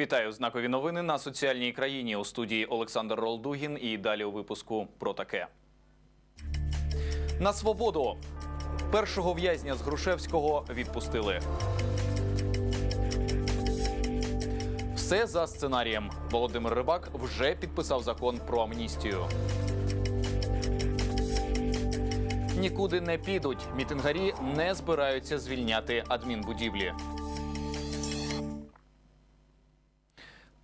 Вітаю знакові новини на соціальній країні у студії Олександр Ролдугін. І далі у випуску про таке. На свободу першого в'язня з Грушевського відпустили. Все за сценарієм. Володимир Рибак вже підписав закон про амністію. Нікуди не підуть. Мітингарі не збираються звільняти адмінбудівлі.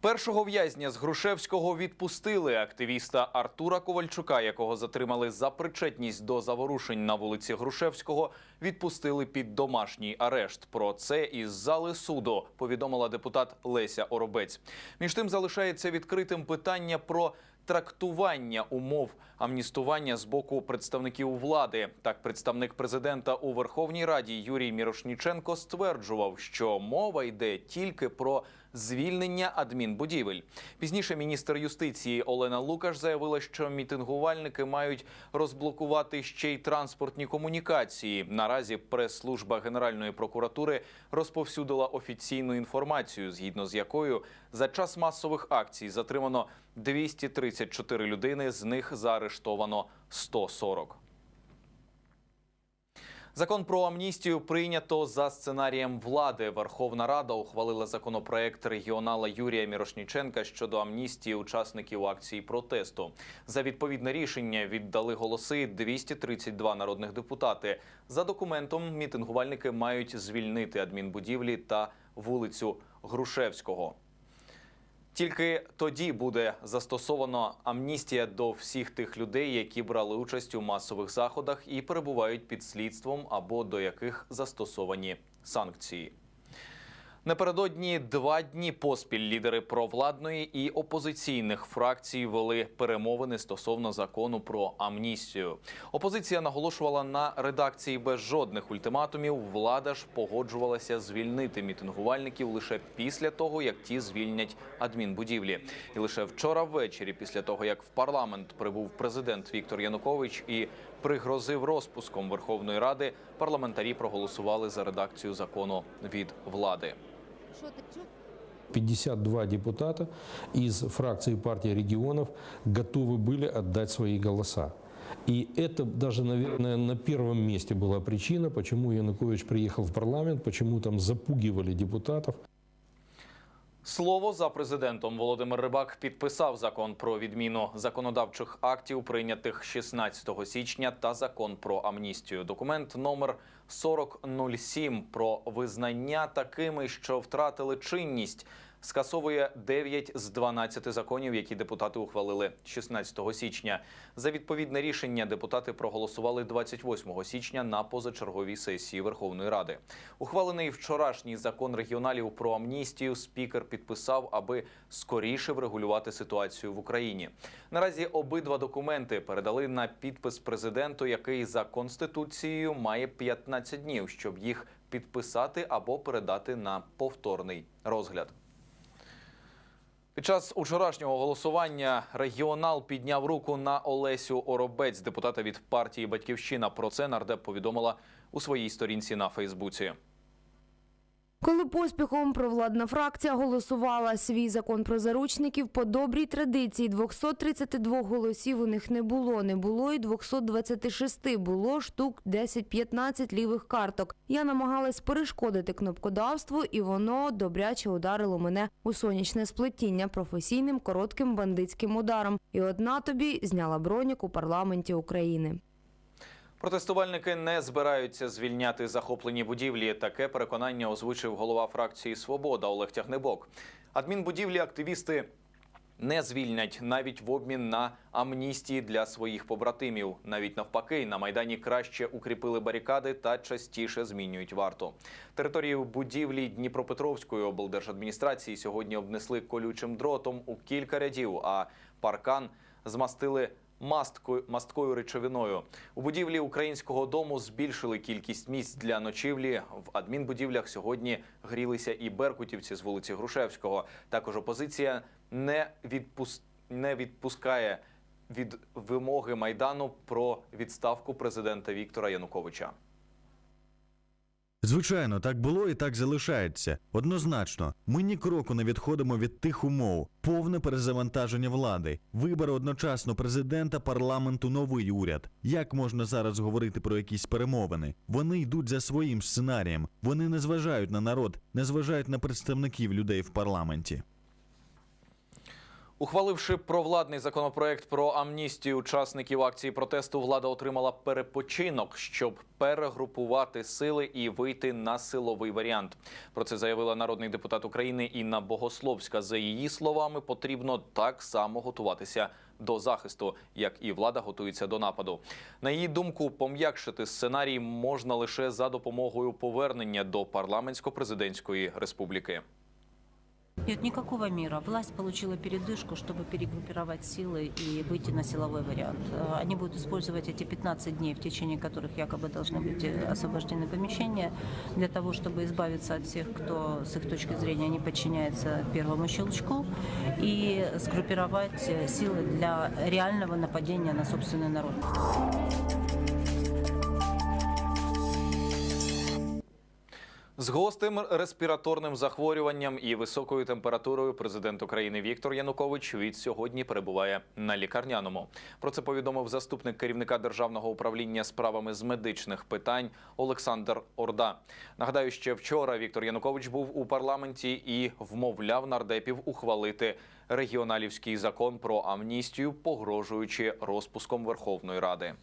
Першого в'язня з Грушевського відпустили активіста Артура Ковальчука, якого затримали за причетність до заворушень на вулиці Грушевського. Відпустили під домашній арешт. Про це із зали суду повідомила депутат Леся Оробець. Між тим залишається відкритим питання про трактування умов амністування з боку представників влади. Так, представник президента у Верховній Раді Юрій Мірошніченко стверджував, що мова йде тільки про звільнення адмінбудівель. Пізніше міністр юстиції Олена Лукаш заявила, що мітингувальники мають розблокувати ще й транспортні комунікації. Наразі прес-служба Генеральної прокуратури розповсюдила офіційну інформацію, згідно з якою за час масових акцій затримано 234 людини, з них заарештовано 140. Закон про амністію прийнято за сценарієм влади. Верховна Рада ухвалила законопроект регіонала Юрія Мірошніченка щодо амністії учасників акції протесту. За відповідне рішення віддали голоси 232 народних депутати. За документом мітингувальники мають звільнити адмінбудівлі та вулицю Грушевського. Тільки тоді буде застосовано амністія до всіх тих людей, які брали участь у масових заходах і перебувають під слідством або до яких застосовані санкції. Напередодні два дні поспіль лідери провладної і опозиційних фракцій вели перемовини стосовно закону про амністію. Опозиція наголошувала на редакції без жодних ультиматумів. Влада ж погоджувалася звільнити мітингувальників лише після того, як ті звільнять адмінбудівлі. І лише вчора ввечері, після того як в парламент прибув президент Віктор Янукович і пригрозив розпуском Верховної Ради, парламентарі проголосували за редакцію закону від влади. Що ти чув? 52 депутата из фракции партии регионов готовы были отдать свои голоса. И это даже, наверное, на первом месте была причина, почему Янукович приехал в парламент, почему там запугивали депутатов. Слово за президентом Володимир Рибак підписав закон про відміну законодавчих актів, прийнятих 16 січня, та закон про амністію. Документ номер 4007 про визнання такими, що втратили чинність. Скасовує 9 з 12 законів, які депутати ухвалили 16 січня. За відповідне рішення депутати проголосували 28 січня на позачерговій сесії Верховної Ради. Ухвалений вчорашній закон регіоналів про амністію спікер підписав, аби скоріше врегулювати ситуацію в Україні. Наразі обидва документи передали на підпис президенту, який за конституцією має 15 днів, щоб їх підписати або передати на повторний розгляд. Під час учорашнього голосування регіонал підняв руку на Олесю Оробець, депутата від партії Батьківщина. Про це нардеп повідомила у своїй сторінці на Фейсбуці. Коли поспіхом провладна фракція голосувала свій закон про заручників, по добрій традиції 232 голосів у них не було. Не було і 226. Було штук 10-15 лівих карток. Я намагалась перешкодити кнопкодавству, і воно добряче ударило мене у сонячне сплетіння професійним коротким бандитським ударом. І одна тобі зняла бронік у парламенті України. Протестувальники не збираються звільняти захоплені будівлі. Таке переконання озвучив голова фракції Свобода Олег Тягнебок. Адмінбудівлі активісти не звільнять навіть в обмін на амністії для своїх побратимів. Навіть навпаки, на майдані краще укріпили барикади та частіше змінюють варту. Територію будівлі Дніпропетровської облдержадміністрації сьогодні обнесли колючим дротом у кілька рядів, а паркан змастили масткою, масткою речовиною. У будівлі українського дому збільшили кількість місць для ночівлі. В адмінбудівлях сьогодні грілися і беркутівці з вулиці Грушевського. Також опозиція не відпус... не відпускає від вимоги майдану про відставку президента Віктора Януковича. Звичайно, так було і так залишається. Однозначно, ми ні кроку не відходимо від тих умов, повне перезавантаження влади, вибори одночасно президента, парламенту, новий уряд. Як можна зараз говорити про якісь перемовини? Вони йдуть за своїм сценарієм. Вони не зважають на народ, не зважають на представників людей в парламенті. Ухваливши провладний законопроект про амністію учасників акції протесту, влада отримала перепочинок, щоб перегрупувати сили і вийти на силовий варіант. Про це заявила народний депутат України Інна Богословська. За її словами, потрібно так само готуватися до захисту, як і влада готується до нападу. На її думку, пом'якшити сценарій можна лише за допомогою повернення до парламентсько-президентської республіки. Нет никакого мира. Власть получила передышку, чтобы перегруппировать силы и выйти на силовой вариант. Э, Они будут использовать эти 15 дней, в течение которых якобы должны быть э, освобождены помещения, для того, чтобы избавиться от всех, кто с их точки зрения не подчиняется первому щелчку, и сгруппировать э, силы для реального нападения на собственный народ. З гостим респіраторним захворюванням і високою температурою президент України Віктор Янукович від сьогодні перебуває на лікарняному. Про це повідомив заступник керівника державного управління справами з медичних питань Олександр Орда. Нагадаю, ще вчора Віктор Янукович був у парламенті і вмовляв нардепів ухвалити регіоналівський закон про амністію, погрожуючи розпуском Верховної Ради.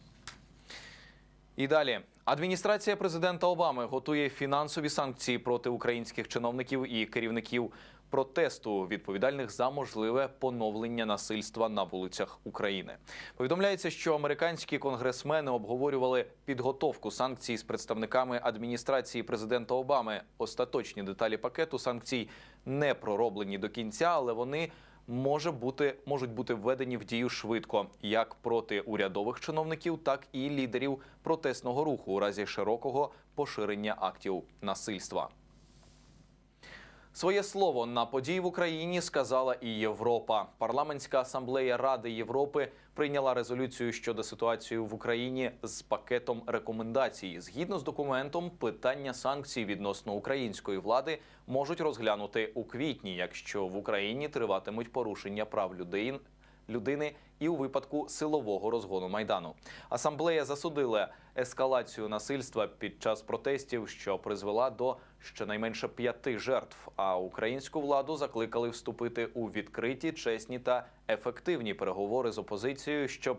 І далі адміністрація президента Обами готує фінансові санкції проти українських чиновників і керівників протесту, відповідальних за можливе поновлення насильства на вулицях України. Повідомляється, що американські конгресмени обговорювали підготовку санкцій з представниками адміністрації президента Обами. Остаточні деталі пакету санкцій не пророблені до кінця, але вони може бути можуть бути введені в дію швидко, як проти урядових чиновників, так і лідерів протестного руху у разі широкого поширення актів насильства. Своє слово на події в Україні сказала і Європа. Парламентська асамблея Ради Європи прийняла резолюцію щодо ситуації в Україні з пакетом рекомендацій. Згідно з документом, питання санкцій відносно української влади можуть розглянути у квітні, якщо в Україні триватимуть порушення прав людей. Людини і у випадку силового розгону майдану асамблея засудила ескалацію насильства під час протестів, що призвела до щонайменше п'яти жертв. А українську владу закликали вступити у відкриті, чесні та ефективні переговори з опозицією, щоб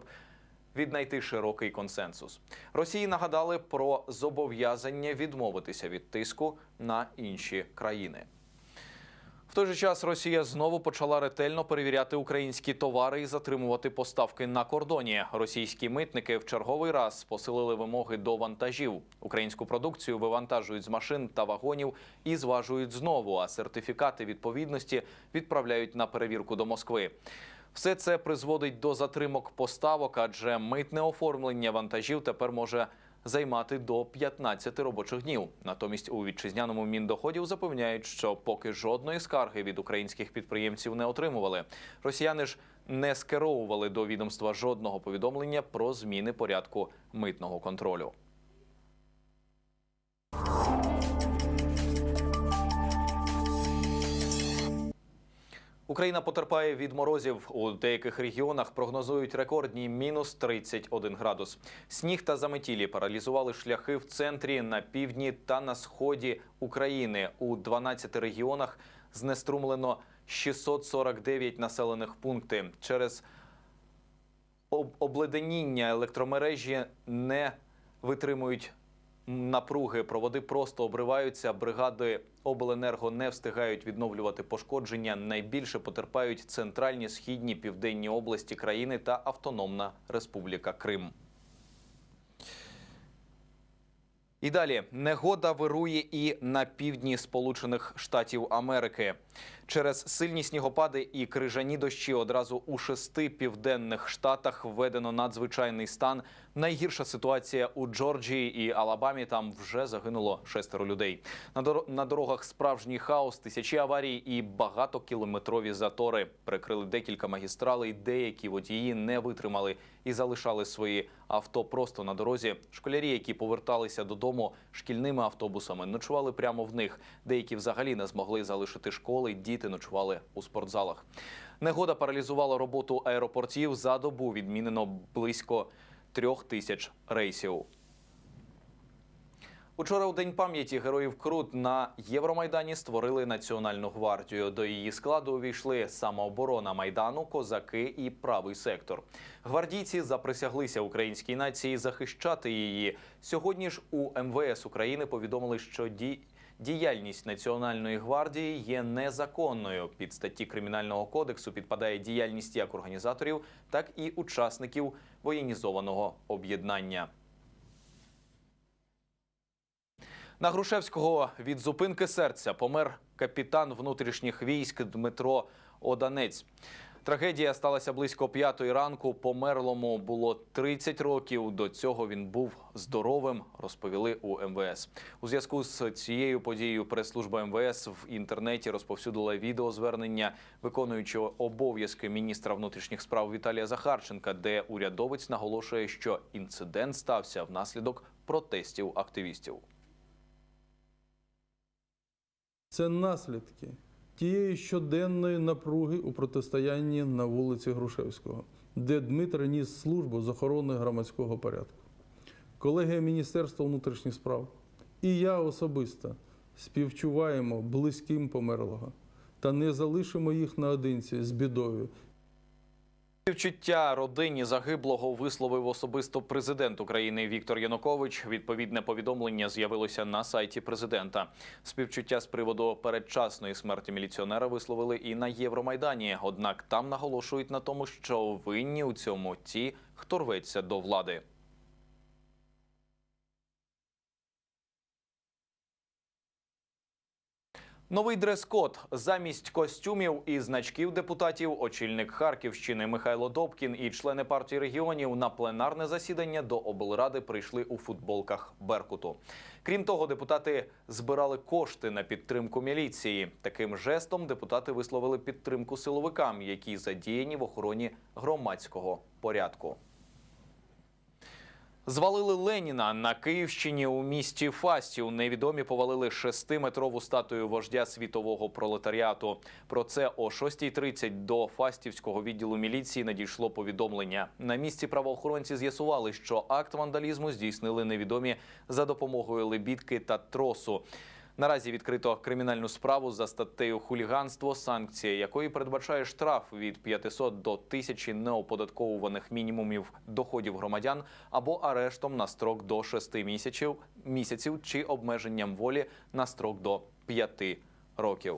віднайти широкий консенсус. Росії нагадали про зобов'язання відмовитися від тиску на інші країни. В той же час Росія знову почала ретельно перевіряти українські товари і затримувати поставки на кордоні. Російські митники в черговий раз посилили вимоги до вантажів. Українську продукцію вивантажують з машин та вагонів і зважують знову. А сертифікати відповідності відправляють на перевірку до Москви. Все це призводить до затримок поставок, адже митне оформлення вантажів тепер може займати до 15 робочих днів. Натомість у вітчизняному міндоходів запевняють, що поки жодної скарги від українських підприємців не отримували. Росіяни ж не скеровували до відомства жодного повідомлення про зміни порядку митного контролю. Україна потерпає від морозів. У деяких регіонах прогнозують рекордні мінус 31 градус. Сніг та заметілі паралізували шляхи в центрі, на півдні та на сході України. У 12 регіонах знеструмлено 649 населених пунктів. Через об- обледеніння електромережі не витримують напруги. Проводи просто обриваються. Бригади обленерго не встигають відновлювати пошкодження. Найбільше потерпають центральні, східні, південні області країни та Автономна Республіка Крим. І далі негода вирує і на півдні Сполучених Штатів Америки. Через сильні снігопади і крижані дощі одразу у шести південних штатах введено надзвичайний стан Найгірша ситуація у Джорджії і Алабамі. Там вже загинуло шестеро людей. На доро- на дорогах справжній хаос, тисячі аварій і багатокілометрові затори. Прикрили декілька магістралей. Деякі водії не витримали і залишали свої авто просто на дорозі. Школярі, які поверталися додому шкільними автобусами, ночували прямо в них. Деякі взагалі не змогли залишити школи. Діти ночували у спортзалах. Негода паралізувала роботу аеропортів. За добу відмінено близько трьох тисяч рейсів. Учора у день пам'яті героїв Крут на Євромайдані створили національну гвардію. До її складу увійшли самооборона майдану, козаки і правий сектор. Гвардійці заприсяглися українській нації захищати її. Сьогодні ж у МВС України повідомили, що ді... діяльність національної гвардії є незаконною. Під статті кримінального кодексу підпадає діяльність як організаторів, так і учасників воєнізованого об'єднання. На Грушевського від зупинки серця помер капітан внутрішніх військ Дмитро Оданець. Трагедія сталася близько п'ятої ранку. Померлому було 30 років. До цього він був здоровим, розповіли у МВС. У зв'язку з цією подією прес-служба МВС в інтернеті розповсюдила відеозвернення виконуючого обов'язки міністра внутрішніх справ Віталія Захарченка, де урядовець наголошує, що інцидент стався внаслідок протестів активістів. Це наслідки тієї щоденної напруги у протистоянні на вулиці Грушевського, де Дмитро ніс службу з охорони громадського порядку. Колегія Міністерства внутрішніх справ і я особисто співчуваємо близьким померлого та не залишимо їх наодинці з бідою Співчуття родині загиблого висловив особисто президент України Віктор Янукович. Відповідне повідомлення з'явилося на сайті президента. Співчуття з приводу передчасної смерті міліціонера висловили і на Євромайдані. Однак там наголошують на тому, що винні у цьому ті, хто рветься до влади. Новий дрес-код замість костюмів і значків депутатів. Очільник Харківщини Михайло Добкін і члени партії регіонів на пленарне засідання до облради прийшли у футболках Беркуту. Крім того, депутати збирали кошти на підтримку міліції. Таким жестом депутати висловили підтримку силовикам, які задіяні в охороні громадського порядку. Звалили Леніна на Київщині у місті Фастів. Невідомі повалили шестиметрову статую вождя світового пролетаріату. Про це о 6.30 до Фастівського відділу міліції надійшло повідомлення. На місці правоохоронці з'ясували, що акт вандалізму здійснили невідомі за допомогою лебідки та тросу. Наразі відкрито кримінальну справу за статтею хуліганство, санкція якої передбачає штраф від 500 до 1000 неоподатковуваних мінімумів доходів громадян або арештом на строк до 6 місяців, місяців чи обмеженням волі на строк до 5 років.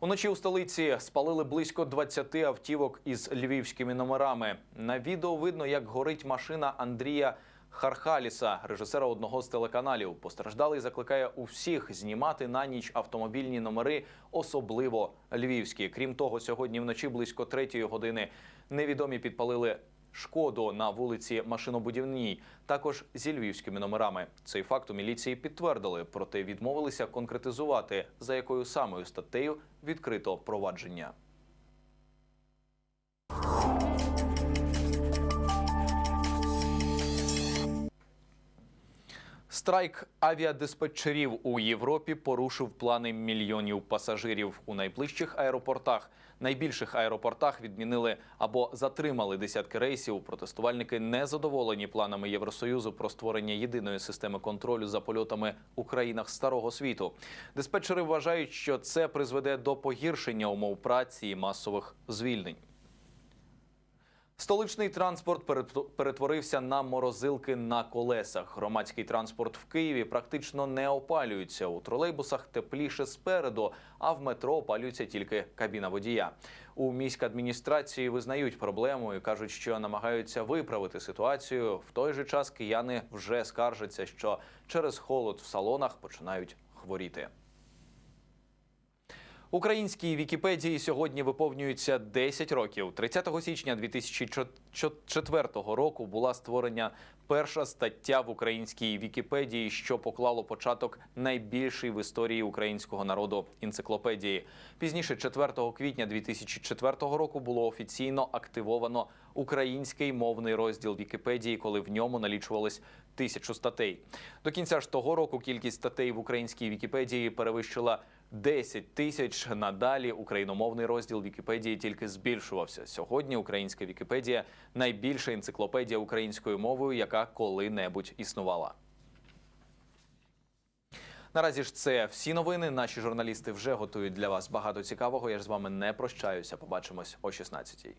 Уночі у столиці спалили близько 20 автівок із львівськими номерами. На відео видно, як горить машина Андрія Хархаліса, режисера одного з телеканалів. Постраждалий закликає усіх знімати на ніч автомобільні номери, особливо львівські. Крім того, сьогодні вночі близько третьої години невідомі підпалили шкоду на вулиці Машинобудівній, також зі львівськими номерами. Цей факт у міліції підтвердили, проте відмовилися конкретизувати, за якою самою статтею відкрито провадження. Страйк авіадиспетчерів у Європі порушив плани мільйонів пасажирів у найближчих аеропортах. Найбільших аеропортах відмінили або затримали десятки рейсів. Протестувальники не задоволені планами Євросоюзу про створення єдиної системи контролю за польотами у країнах старого світу. Диспетчери вважають, що це призведе до погіршення умов праці і масових звільнень. Столичний транспорт перет- перетворився на морозилки на колесах. Громадський транспорт в Києві практично не опалюється. У тролейбусах тепліше спереду, а в метро опалюється тільки кабіна водія. У міськадміністрації визнають проблему і кажуть, що намагаються виправити ситуацію. В той же час кияни вже скаржаться, що через холод в салонах починають хворіти. Українській Вікіпедії сьогодні виповнюється 10 років. 30 січня 2004 року була створена перша стаття в українській Вікіпедії, що поклало початок найбільшій в історії українського народу енциклопедії. Пізніше, 4 квітня 2004 року, було офіційно активовано український мовний розділ Вікіпедії, коли в ньому налічувалось тисячу статей. До кінця ж того року кількість статей в українській Вікіпедії перевищила 10 тисяч. Надалі україномовний розділ Вікіпедії тільки збільшувався. Сьогодні українська Вікіпедія найбільша енциклопедія українською мовою, яка коли-небудь існувала. Наразі ж це всі новини. Наші журналісти вже готують для вас багато цікавого. Я ж з вами не прощаюся. Побачимось о 16-й.